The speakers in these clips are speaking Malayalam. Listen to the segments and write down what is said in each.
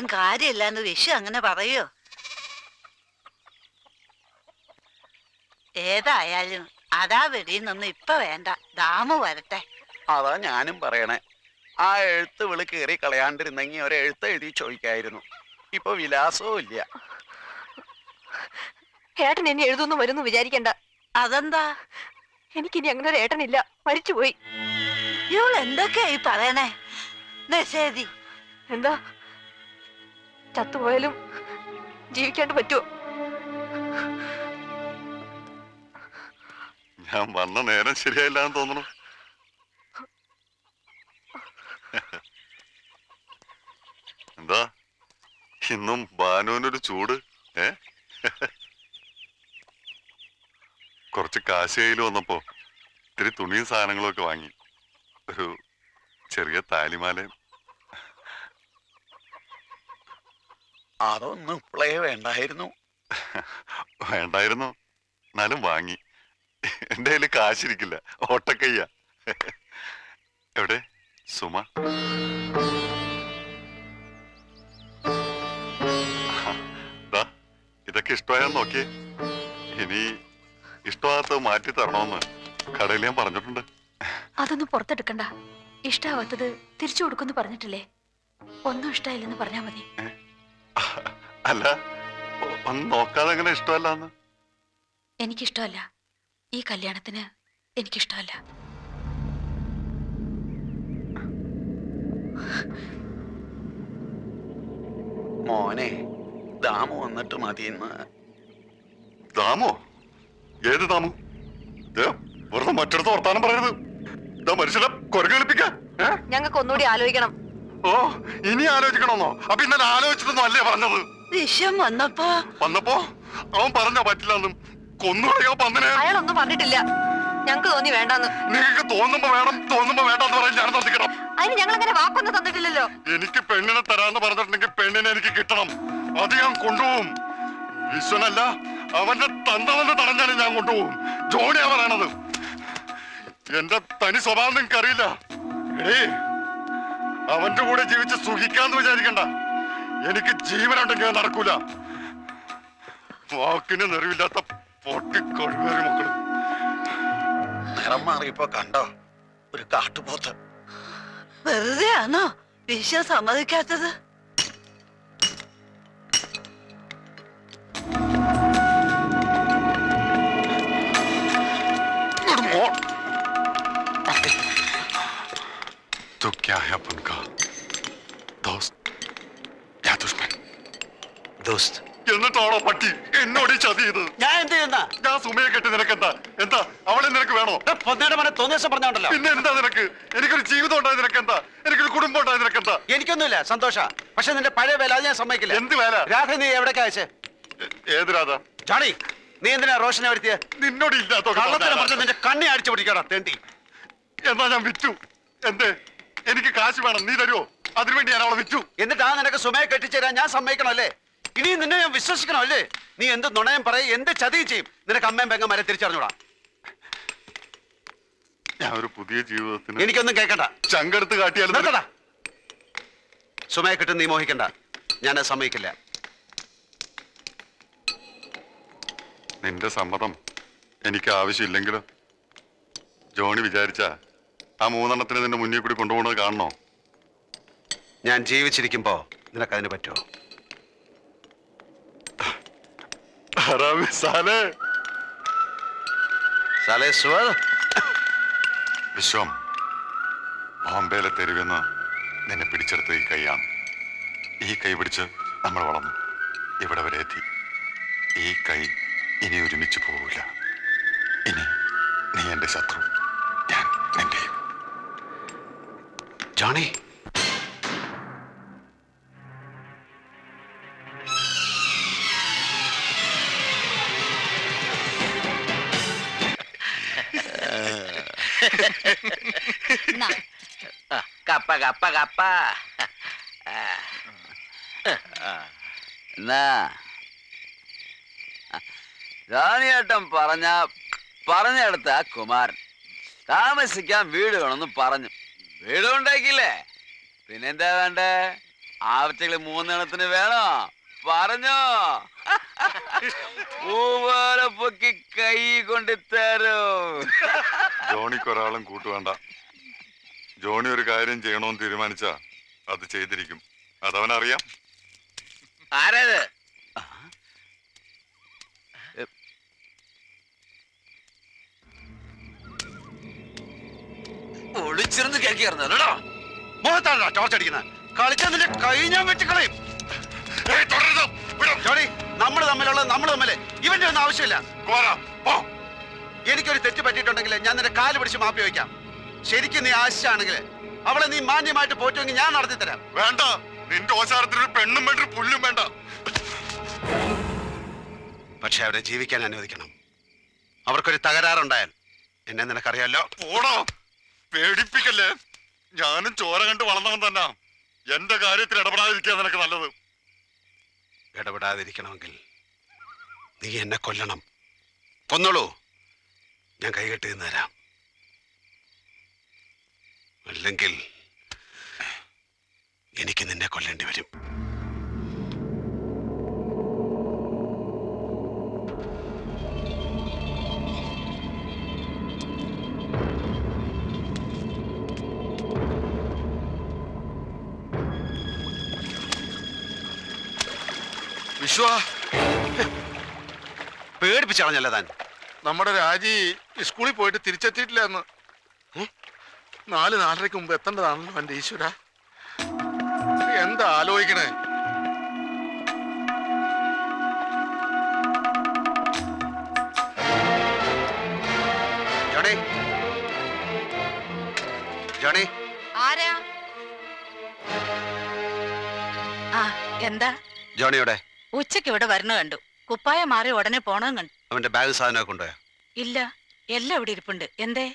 പറഞ്ഞിട്ടും കാര്യമില്ലാന്ന് വിഷു അങ്ങനെ പറയോ? ഏതായാലും അതാ വെടിയെന്നൊന്നും ഇപ്പൊ വേണ്ട. ദാമു വരട്ടെ. അതാ ഞാനും പറയണേ. ആ എഴുത്ത് വിളി കയറി കളയാണ്ടിരുന്നെങ്കിൽ ഒരു എഴുത്ത് എഴുതി ചോദിക്കായിരുന്നു. ഇപ്പൊ വിലാസവും ഇല്ല. ഏട്ടൻ ഇനി എഴുതുന്നു വരുന്നു വിചാരിക്കണ്ട. അതെന്താ? എനിക്കിനി അങ്ങനെ ഒരു ഏട്ടനില്ല. മരിച്ചുപോയി. ഇവൾ എന്തൊക്കെയായി പറയണേ എന്താ? ചത്തുപോയാലും ജീവിക്കാണ്ട് പറ്റുമോ ഞാൻ വന്ന നേരം ശരിയായില്ല എന്ന് തോന്നുന്നു. എന്താ? ഇന്നും ബാനുവിനൊരു ചൂട് ഏ? കുറച്ച് കാശ് കയ്യിൽ വന്നപ്പോ ഇത്തിരി തുണിയും സാധനങ്ങളും ഒക്കെ വാങ്ങി. ഒരു ചെറിയ താലിമാലയും. അതൊന്നും ഇപ്പോഴേ വേണ്ടായിരുന്നു. വേണ്ടായിരുന്നു. എന്നാലും വാങ്ങി. എന്റെ കയ്യിൽ കാശിരിക്കില്ല. ഓട്ടക്കയ്യ. എവിടെ? സുമ. ഇതൊക്കെ ഇഷ്ടമായെന്ന് നോക്കിയേ. ഇനി ഇഷ്ടമാകാത്തത് മാറ്റി തരണമെന്ന് കടയിൽ ഞാൻ പറഞ്ഞിട്ടുണ്ട്. അതൊന്നും പുറത്തെടുക്കണ്ട. ഇഷ്ടാവാത്തത് തിരിച്ചു കൊടുക്കുന്നു പറഞ്ഞിട്ടില്ലേ? ഒന്നും ഇഷ്ടമായില്ലെന്ന് പറഞ്ഞാ മതി. അല്ല ഒന്ന് നോക്കാതെ എങ്ങനെ ഇഷ്ടമല്ലാന്ന്? എനിക്കിഷ്ടമല്ല. ഈ കല്യാണത്തിന് എനിക്കിഷ്ടമല്ല. മോനെ ദാമു വന്നിട്ട് മതിയെന്ന്. ദാമോ? ഏത് ദാമു? വെറുതെ മറ്റിടത്ത് വർത്താനം പറയരുത്. ഇതാ മനുഷ്യനെ കൊരകളിപ്പിക്ക ഞങ്ങൾക്ക് ഒന്നുകൂടി ആലോചിക്കണം. ഓ ഇനി ആലോചിക്കണമെന്നോ? അപ്പൊ ഇന്നലെ ആലോചിച്ചിട്ടൊന്നും അല്ലേ പറഞ്ഞത്? വിഷം വന്നപ്പോ വന്നപ്പോ? അവൻ പറഞ്ഞ പറ്റില്ലെന്നും. കൊന്നുകളയോ പന്നിനെ അയാളൊന്നും പറഞ്ഞിട്ടില്ല ഞങ്ങക്ക് തോന്നി വേണ്ടെന്ന്. നിങ്ങൾക്ക് തോന്നുമ്പോ വേണം തോന്നുമ്പോ വേണ്ടെന്ന് പറയാൻ ഞാൻ ശ്രദ്ധിക്കണം. അതിന് ഞങ്ങൾ അങ്ങനെ വാക്കൊന്നും തന്നിട്ടില്ലല്ലോ. എനിക്ക് പെണ്ണിനെ തരാന്ന് പറഞ്ഞിട്ടുണ്ടെങ്കിൽ പെണ്ണിനെ എനിക്ക് കിട്ടണം. അത് ഞാൻ കൊണ്ടുപോകും. വിശ്വനല്ല അവന്റെ തന്തവന്ന് തടഞ്ഞാലും ഞാൻ കൊണ്ടുപോകും. ജോണിയാ പറയണത്. എന്റെ തനി സ്വഭാവം നിങ്ങൾക്ക് അറിയില്ല എടേ അവന്റെ കൂടെ ജീവിച്ച് സുഖിക്കാന്ന് വിചാരിക്കണ്ട. എനിക്ക് ജീവനുണ്ടെങ്കിൽ നടക്കൂല. വാക്കിന് നിറവില്ലാത്ത പൊട്ടി കഴിവേറി മക്കൾ. നിറം മാറിയപ്പോ കണ്ടോ? ഒരു കാട്ടുപോത്ത്. വെറുതെ ആണോ സമ്മതിക്കാത്തത്? क्या है अपन का दोस्त या दुश्मन ദോസ്ത് എന്നിട്ടാണോ പട്ടി എന്നോട് ഈ ചതി ചെയ്ത് ഞാൻ എന്ത് ചെയ്യുന്ന ഞാൻ സുമയെ കെട്ടി നിനക്കെന്താ എന്താ അവളെ നിനക്ക് വേണോ പൊന്നയുടെ മനെ തോന്നിയ ദിവസം പറഞ്ഞോണ്ടല്ലോ പിന്നെ എന്താ നിനക്ക് എനിക്കൊരു ജീവിതം ഉണ്ടായി നിനക്കെന്താ എനിക്കൊരു കുടുംബം ഉണ്ടായി നിനക്കെന്താ എനിക്കൊന്നുമില്ല സന്തോഷ പക്ഷെ നിന്റെ പഴയ വേല അത് ഞാൻ സമ്മതിക്കില്ല എന്ത് വേല രാധ നീ എവിടേക്ക് അയച്ചേ ഏ- ഏത് രാധ ജോണി നീ എന്തിനാ റോഷനെ വരുത്തിയ നിന്നോട് ഇല്ലാത്ത കള്ളത്തിനെ പറഞ്ഞ് നിന്റെ കണ്ണി അടിച്ചു പിടിക്കടാ തേണ്ടി എന്നാ ഞാൻ വിറ്റു എന്തേ എനിക്ക് കാശ് വേണം നീ തരുമോ അതിനുവേണ്ടി ഞാൻ അവളെ വിറ്റു. എന്നിട്ട് ആ നിനക്ക് സുമയെ കെട്ടിച്ചേരാൻ ഞാൻ സമ്മതിക്കണം അല്ലേ? ഇനിയും നിന്നെ ഞാൻ വിശ്വസിക്കണം അല്ലേ? നീ എന്ത് നുണയം പറയും എന്ത് ചതിയും ചെയ്യും നിനക്ക് അമ്മയും മരെ തിരിച്ചറിഞ്ഞൂടാ. ഞാൻ ഒരു പുതിയ ജീവിതത്തിന് എനിക്കൊന്നും കേൾക്കണ്ട ചങ്കെടുത്ത് കാട്ടിയാലും നിർത്തടാ. സുമയെ കിട്ടും നീ മോഹിക്കണ്ട. ഞാൻ സമ്മതിക്കില്ല. നിന്റെ സമ്മതം എനിക്ക് ആവശ്യമില്ലെങ്കിലും ജോണി വിചാരിച്ച ആ മൂന്നെണ്ണത്തിന് നിന്റെ മുന്നിൽ കൂടി കൊണ്ടുപോകുന്നത് കാണണോ? ഞാൻ ജീവിച്ചിരിക്കുമ്പോ നിനക്കതിന് പറ്റുമോ? ഹറാമി സാലേ. സലേശ്വർ വിശ്വം ബോംബെയിലെ തെരുവെന്ന് നിന്നെ പിടിച്ചെടുത്ത ഈ കൈയാണ്. ഈ കൈ പിടിച്ച് നമ്മൾ വളർന്നു. ഇവിടെ വരെ എത്തി. ഈ കൈ ഇനി ഒരുമിച്ച് പോവില്ല. ഇനി നീ എന്റെ ശത്രു. ജോണി. കപ്പ കപ്പ കപ്പ. എന്നാ? റാണിയേട്ടൻ പറഞ്ഞ പറഞ്ഞെടുത്ത കുമാരൻ. താമസിക്കാൻ വീട് വേണമെന്ന് പറഞ്ഞു. വീട് ഉണ്ടാക്കിയില്ലേ പിന്നെന്താ വേണ്ടേ? ആവശ്യങ്ങൾ മൂന്നെണ്ണത്തിന് വേണോ? പറഞ്ഞോ. പൂവാല പൊക്കി കൈ കൊണ്ട് തരും. ജോണിക്ക് ഒരാളും കൂട്ടുവേണ്ട. ജോണി ഒരു കാര്യം ചെയ്യണമെന്ന് തീരുമാനിച്ചാ അത് ചെയ്തിരിക്കും. അതവനറിയാം. ആരത്? ഒളിച്ചിരുന്ന് കേൾക്കിയിരുന്നല്ലോ മുഖത്താണല്ലോ ടോർച്ച് അടിക്കുന്നത്. കളിച്ചാൽ നിന്റെ കൈ ഞാൻ വെട്ടിക്കളയും തുടരുത്. ജോണി നമ്മൾ തമ്മിലുള്ള നമ്മൾ തമ്മിൽ ഇവന്റെ ഒന്നും ആവശ്യമില്ല. എനിക്കൊരു തെറ്റ് പറ്റിയിട്ടുണ്ടെങ്കിൽ ഞാൻ നിന്റെ കാൽ പിടിച്ച് മാപ്പി വയ്ക്കാം. ശരിക്കും നീ ആശിച്ചാണെങ്കിൽ അവളെ നീ മാന്യമായിട്ട് പോറ്റുമെങ്കിൽ ഞാൻ നടത്തി തരാം. വേണ്ട. നിന്റെ ഓശാരത്തിനൊരു പെണ്ണും വേണ്ട ഒരു പുല്ലും വേണ്ട. പക്ഷെ അവരെ ജീവിക്കാൻ അനുവദിക്കണം. അവർക്കൊരു തകരാറുണ്ടായാൽ എന്നെ നിനക്കറിയാലോ? പോടോ. പേടിപ്പിക്കല്ലേ? ഞാനും ചോര കണ്ട് വളർന്നവൻ തന്നെ. എന്റെ കാര്യത്തിൽ ഇടപെടാതിരിക്കുക നിനക്ക് നല്ലത്. ഇടപെടാതിരിക്കണമെങ്കിൽ നീ എന്നെ കൊല്ലണം. കൊന്നോളൂ. ഞാൻ കൈകെട്ടി തരാം. അല്ലെങ്കിൽ എനിക്ക് നിന്നെ കൊല്ലേണ്ടി വരും. പേടിപ്പിച്ചളഞ്ഞല്ല താൻ നമ്മുടെ രാജി സ്കൂളിൽ പോയിട്ട് തിരിച്ചെത്തിയിട്ടില്ല എന്ന്. നാല് നാലരയ്ക്ക് മുമ്പ് എത്തേണ്ടതാണല്ലോ എന്റെ ഈശ്വര. എന്താ ആലോചിക്കണേ ജോണി. ജോണി. ആരാ? ആ എന്താ ജോണിയോടെ. ഉച്ചയ്ക്ക് ഇവിടെ വരണ കണ്ടു. കുപ്പായ മാറി ഉടനെ പോണം കണ്ടു. അവന്റെ ബാഗ് സാധനം കൊണ്ടുപോയോ? ഇല്ല. എല്ലാം ഇവിടെ ഇരിപ്പുണ്ട്. എന്തേ?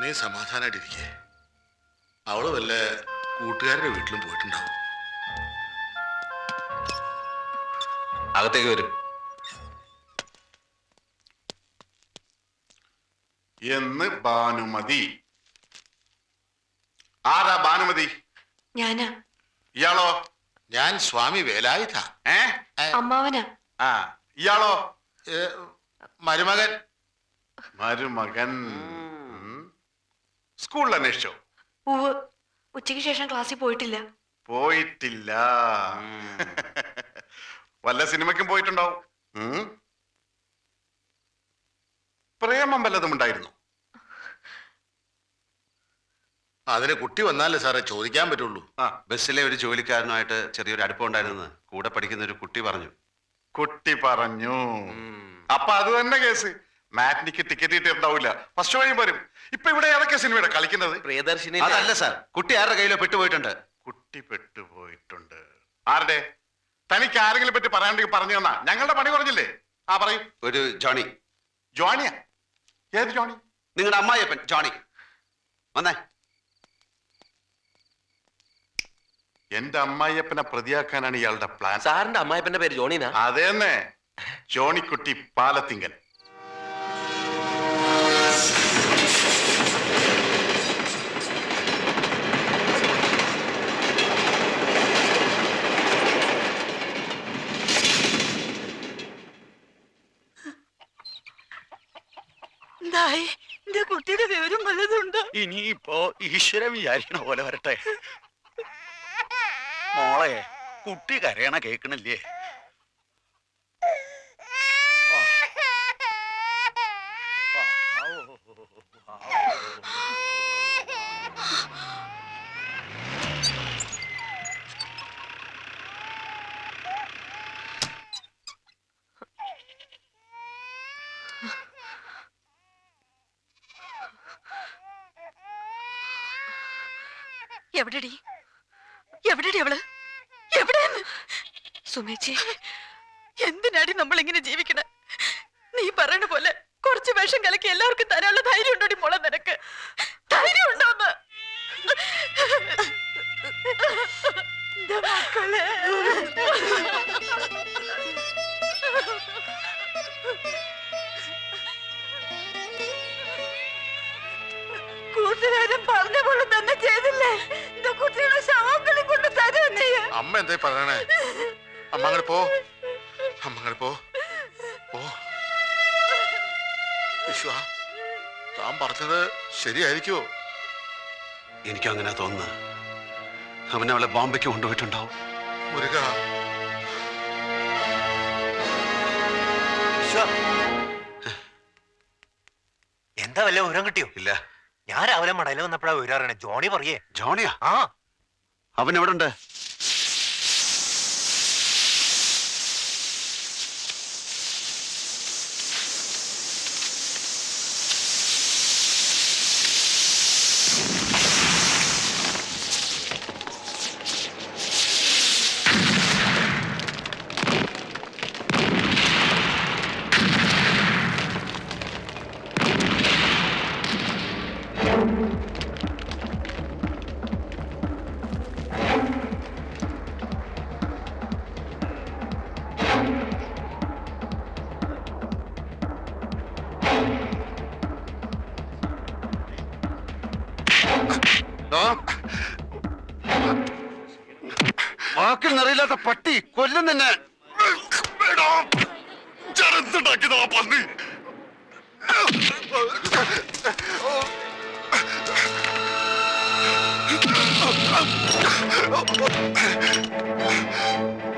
നീ സമാധാനായിട്ടിരിക്കേ. അവൾ വല്ല കൂട്ടുകാരുടെ വീട്ടിലും പോയിട്ടുണ്ടാവും. അകത്തേക്ക് വരും. എന്ന് ഭാനുമതി. ആരാ ഭാനുമതി? ഞാനാ. ഇയാളോ? ഞാൻ സ്വാമി വേലായുധ. ഏ? അമ്മാവനാ. ആ ഇയാളോ? ഏ, മരുമകൻ. മരുമകൻ. ഉം. സ്കൂളിൽ അന്വേഷിച്ചോ? ഉവ് ഉച്ചയ്ക്ക് ശേഷം ക്ലാസ്സിൽ പോയിട്ടില്ല. പോയിട്ടില്ല. വല്ല സിനിമയ്ക്കും പോയിട്ടുണ്ടാവും. ഉം. പ്രേമം വല്ലതും ഉണ്ടായിരുന്നു? അതിന് കുട്ടി വന്നാലേ സാറേ ചോദിക്കാൻ പറ്റുള്ളൂ. ആ. ബസ്സിലെ ഒരു ജോലിക്കാരനുമായിട്ട് ചെറിയൊരു അടുപ്പം അടുപ്പമുണ്ടായിരുന്നു കൂടെ പഠിക്കുന്ന ഒരു കുട്ടി പറഞ്ഞു. കുട്ടി പറഞ്ഞു. അപ്പൊ അത് തന്നെ കേസ്. മാറ്റിനിക്ക് ടിക്കറ്റ് കിട്ടിയിട്ടുണ്ടാവില്ല. ഫസ്റ്റ് വഴി വരും ഇപ്പൊ ഇവിടെ ഏതൊക്കെ സിനിമയുടെ കളിക്കുന്നത്? പ്രിയദർശിനി അതല്ല സാർ. കുട്ടി ആരുടെ കയ്യിലോ പെട്ടുപോയിട്ടുണ്ട്? കുട്ടി പെട്ടുപോയിട്ടുണ്ട്. ആരുടെ? തനിക്ക് ആരെങ്കിലും പറ്റി പറയാണ്ടെങ്കിൽ പറഞ്ഞു തന്നാ. ഞങ്ങളുടെ പണി കുറഞ്ഞില്ലേ? ആ പറയും. ഒരു ജോണി. ജോണിയാ? ഏത് ജോണി? നിങ്ങളുടെ അമ്മായിയപ്പൻ ജോണി. വന്നേ. എന്റെ അമ്മായിയപ്പനെ പ്രതിയാക്കാനാണ് ഇയാളുടെ പ്ലാൻ സാറിന്റെ അമ്മായിപ്പന്റെ പേര് ജോണിനാ? അതെന്നെ. ജോണിക്കുട്ടി പാലത്തിങ്കൽ എന്തായി എന്റെ കുട്ടിയുടെ വിവരം വല്ലതുണ്ട് ഇനിയിപ്പോ ഈശ്വരൻ വിചാരിക്കണ പോലെ വരട്ടെ. മോളെ കുട്ടി കരയണ കേക്കണില്ലേ എവിടെടി? എവിടെടി അവൾ? എവിടെയെന്ന്? സുമേച്ചി എന്തിനാടി നമ്മൾ ഇങ്ങനെ ജീവിക്കണേ? നീ പറയണ പോലെ കുറച്ച് വേഷം കലക്കി എല്ലാവർക്കും തരാനുള്ള ധൈര്യം ഉണ്ടോടി മോളെ നിനക്ക്? ധൈര്യം ഉണ്ടോന്ന് മക്കളെ. കൂട്ടുകാരൻ പറഞ്ഞ പോലെ തന്നെ ചെയ്തില്ലേ? എന്റെ കുട്ടിയുടെ ശവങ്ങളെ കൊണ്ട് തരുക നീ അമ്മ എന്തായി പറയണേ? അമ്മ അങ്ങോട്ട് പോ. അമ്മ അങ്ങോട്ട് പോ. പോ. വിശ്വ താൻ പറഞ്ഞത് ശരിയായിരിക്കുമോ എനിക്കും അങ്ങനെ തോന്നുന്നത്. അവനെ അവളെ ബോംബെക്ക് കൊണ്ടുപോയിട്ടുണ്ടാവും. മുരുക. എന്താ വല്ല ഉരം കിട്ടിയോ? ഇല്ല. ഞാൻ രാവിലെ മടയിൽ വന്നപ്പോഴാ വിവരം അറിയണേ ജോണി പറയേ. ജോണിയാ? ആ. അവൻ എവിടെ ഉണ്ട് Чурдаки напаздны! Oh,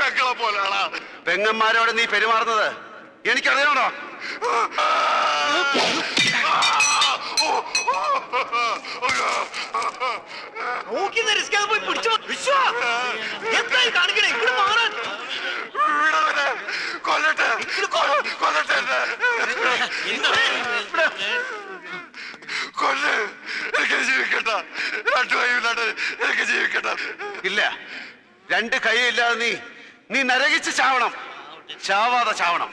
പെക്കള പെങ്ങളെ പെങ്ങന്മാരോടെ പെങ്ങന്മാരോട് നീ പെരുമാറുന്നത്? എനിക്കറിയണോ? നോക്കി നിരസിക്കാതെ പോയി പിടിച്ചു. വിശ്വ എന്തായി കാണിക്കണേ? ഇവിടെ മാറാൻ. വീടവനെ കൊല്ലട്ടെ. കൊല്ലട്ടെ എന്നെ. കൊല്ല്. എനിക്ക് ജീവിക്കട്ടെ രണ്ടു കൈയില്ലാണ്ട് എനിക്ക് ജീവിക്കട്ട ഇല്ല. രണ്ട് കൈയില്ലാതെ നീ നീ നരകിച്ച് ചാവണം. ചാവാതെ ചാവണം.